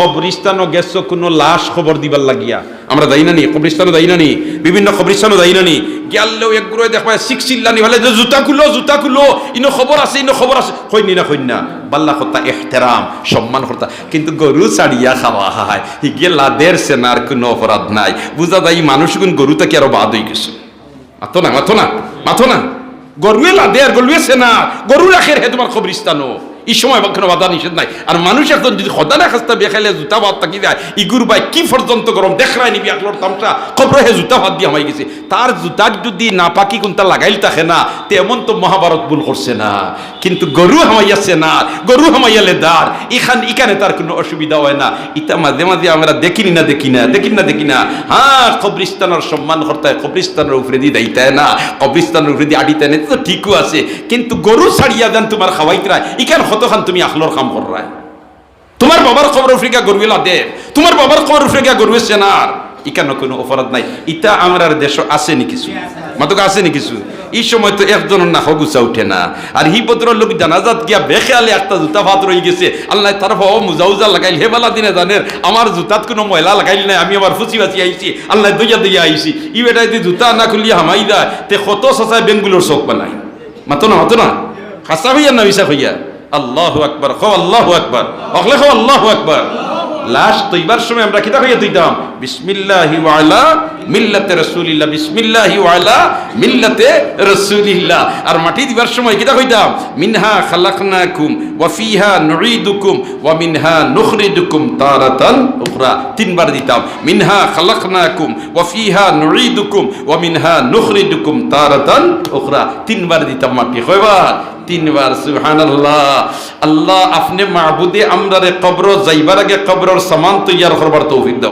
কবরিস্তানও গেছ, কোনো লাশ খবর দিবার লাগিয়া। আমরা যাই না নি? কবরিস্তানও যাই না নি? বিভিন্ন কবরিস্তানও যাই না নি? গেলেও একগুলো দেখবা সিক্স চিল্লানি হলে যে জুতা খুলো জুতা খুলো, ইনো খবর আছে, ইনো খবর আছে। কইনি না কইনা বাল্লা কথা এহতেরাম, সম্মান করতা কিন্তু গরু ছাড়িয়া খাওয়া হয়। হিগে লাদের সেনার কোনো অপরাধ নাই। বুঝা এই মানুষ গুণ গরু থেকে আরও বাদ হয়ে গেছে। মাথো না মাথো না মাথো না। গরুয়ে লাদে আর গরুয়ে সেনা। গরু রাখে হে তোমার খবরিস্তানো এই সময় কোনো বাধা নিষেধ নাই। আর মানুষ এখন যদি সদা না খাস্তা, বেখাইলে জুতা ভাত থাকি যায়। ইগুর বাই কি পর্যন্ত গরম? দেখাই নিবি আকলোর তামসা। খবর হে জুতা ভাত দিয়ে হামাই গেছে। তার জুতার যদি না পাকি কোনটা লাগাইল থাকে না, তেমন তো মহাভারত ভুল করছে না। কিন্তু গরু হামাইয়াছে না, গরু হামাইয়ালে দার। এখান এখানে তার কোনো অসুবিধা হয় না। ইটা মাঝে মাঝে আমরা দেখিনি না দেখি না দেখি না দেখি না। হ্যাঁ কবরিস্তানের সম্মান করতে কবরিস্তানের উপরে দিয়ে দাইতায় না। কবরিস্তানের উপরে দিয়ে আডিতে তো ঠিকও আছে। কিন্তু গরু ছাড়িয়া দেন তোমার খাওয়াইতরা ইখান কতখান তুমি আখলোর কাম করায় তোমার বাবার খবর আফ্রিকা গরুলা দে তোমার বাবার খবর আফ্রিকা গরু সেনার ইকানো কোনো অপরাধ নাই। ইটা আমার দেশ আছে নি কিছু? মাতক আছে নি কিছু? এই সময় তো একজনের না হগুচা উঠে না। আর হি পত্র লোক জানাজাত গিয়া বেখেয়ালে একটা জুতা ভাত রয়ে গেছে। আল্লাহ তার হ মুজা উজা লাগাইল। হে বেলা দিনে জানের আমার জুতাত কোনো ময়লা লাগাইল নাই। আমি আবার ফুচি বাচি আইছি আল্লাহ দইয়া দইয়া আইছি ই বেটাই দি জুতা না খুলিয়া হামাই দা তে কত সসায় বেঙ্গুলোর চোখ বানাই। মাতো না মাতো না খাসা হইয়া না বিশা হইয়া? আল্লাহু আকবার খো আল্লাহু আকবার অকলে খো আল্লাহু আকবার। লাশ তৈবার সময় আমরা কিতা হইয়া দিতাম, বিসমিল্লাহি ওয়ালা মিল্লাতে রাসূলিল্লাহ, বিসমিল্লাহি ওয়ালা মিল্লাতে রাসূলিল্লাহ। আর মাটি দিবার সময় কিতা কইতাম মিনহা খালাকনাকুম ওয়া ফিহা নুঈদুকুম ওয়া মিনহা নুখরিজুকুম তারাতান উখরা। তিনবার দিতাম, মিনহা খালাকনাকুম ওয়া ফিহা নুঈদুকুম ওয়া মিনহা নুখরিজুকুম তারাতান উখরা। তিনবার দিতাম মাটি, কয়বার? তিনবার, সুবহানাল্লাহ। আল্লাহ, আপনি মাহবুদে আমরারে কবর, যাইবার আগে কবরের সামান তৈয়ার করবার তৌফিক দাও।